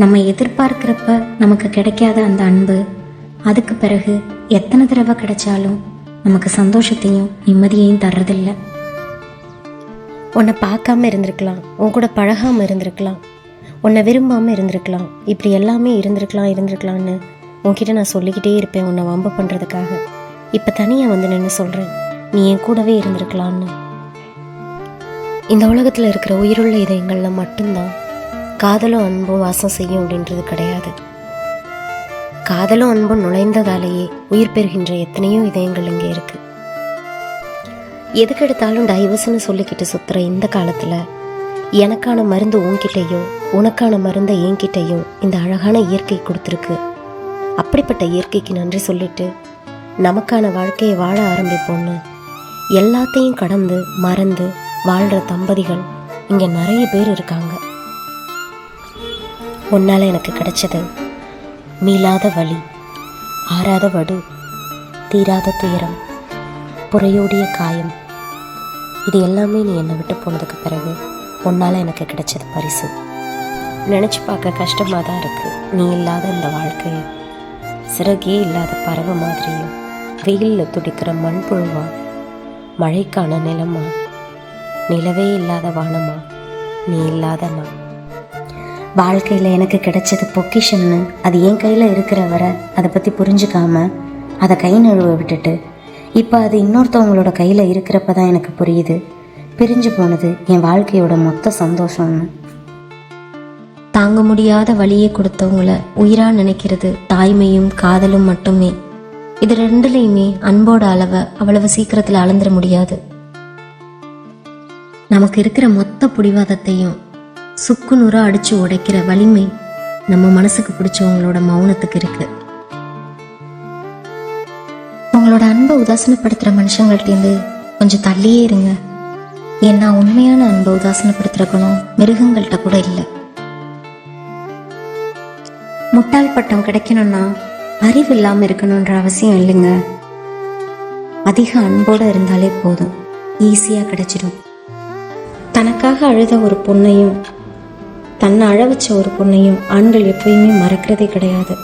நம்ம எதிர்பார்க்கிறப்ப நமக்கு கிடைக்காத அந்த அன்பு. அதுக்கு பிறகு எத்தனை தடவை கிடைச்சாலும் நமக்கு சந்தோஷத்தையும் நிம்மதியையும் தர்றதில்லை. உன்னை பார்க்காம இருந்திருக்கலாம். உன் கூட பழகாமல் இருந்திருக்கலாம். உன்னை விரும்பாமல் இருந்திருக்கலாம். இப்படி எல்லாமே இருந்திருக்கலாம் இருந்திருக்கலாம்னு உன்கிட்ட நான் சொல்லிக்கிட்டே இருப்பேன் உன்னை வம்பு பண்ணுறதுக்காக இப்போ தனியாக வந்து நின்று சொல்கிறேன் நீ என் கூடவே இருந்திருக்கலாம்னு. இந்த உலகத்தில் இருக்கிற உயிருள்ள இதயங்களில் மட்டும்தான் காதலும் அன்பும் வாசம் செய்யும் அப்படின்றது கிடையாது. காதலும் அன்பும் நுழைந்ததாலேயே உயிர் பெறுகின்ற எத்தனையோ இதயங்கள் இங்கே இருக்கு. எதுக்கு எடுத்தாலும் டைவர்ஸ்னு சொல்லிக்கிட்டு சுத்துற இந்த காலத்துல எனக்கான மருந்து உன்கிட்டயும் உனக்கான மருந்தை என்கிட்டையும் இந்த அழகான இயற்கை கொடுத்துருக்கு. அப்படிப்பட்ட இயற்கைக்கு நன்றி சொல்லிட்டு நமக்கான வாழ்க்கையை வாழ ஆரம்பிப்போம்னு எல்லாத்தையும் கடந்து மறந்து வாழ்கிற தம்பதிகள் இங்கே நிறைய பேர் இருக்காங்க. உன்னால் எனக்கு கிடைச்சது. மீளாத வலி ஆறாத வடு தீராத துயரம் புறையோடிய காயம். இது எல்லாமே நீ என்னை விட்டு போனதுக்கு பிறகு உன்னால் எனக்கு கிடைச்சது பரிசு. நினச்சி பார்க்க கஷ்டமாக தான் இருக்குது நீ இல்லாத இந்த வாழ்க்கையை சிறகே இல்லாத பறவை மாதிரியும் வெயிலில் துடிக்கிற மண்புழுவா மழைக்கான நிலமா நிலவே இல்லாத வானமா நீ இல்லாத நான். வாழ்க்கையில் எனக்கு கிடைச்சது பொக்கிஷம்னு அது என் கையில் இருக்கிற வரை அதை பற்றி புரிஞ்சுக்காம அதை கை நழுவ விட்டுட்டு இப்போ அது இன்னொருத்தவங்களோட கையில் இருக்கிறப்ப தான் எனக்கு புரியுது. பிரிஞ்சு போனது என் வாழ்க்கையோட மொத்த சந்தோஷம்னு. தாங்க முடியாத வழியை கொடுத்தவங்கள உயிராக நினைக்கிறது தாய்மையும் காதலும் மட்டுமே. இது ரெண்டுலையுமே அன்போட அளவை அவ்வளவு சீக்கிரத்தில் அளந்துட முடியாது. நமக்கு இருக்கிற மொத்த பிடிவாதத்தையும் சுக்கு நூறா அடிச்சு உடைக்கிற வலிமை நம்ம மனசுக்கு பிடிச்சவங்களோட மௌனத்துக்கு இருக்கு. உங்களோட அன்பை உதாசனப்படுத்துகிற மனுஷங்கள்ட்டேருந்து கொஞ்சம் தள்ளியே இருங்க. ஏன்னா உண்மையான அன்பை உதாசனப்படுத்துகிற குணம் மிருகங்கள்கிட்ட கூட இல்லை. முட்டாள் பட்டம் கிடைக்கணும்னா அறிவு இல்லாமல் இருக்கணுன்ற அவசியம் இல்லைங்க. அதிக அன்போட இருந்தாலே போதும். ஈஸியாக கிடைச்சிடும். தனக்காக அழுத ஒரு பொண்ணையும் தன்னை அழ வச்ச ஒரு பொண்ணையும் ஆண்கள் எப்பயுமே மறக்கிறதே கிடையாது.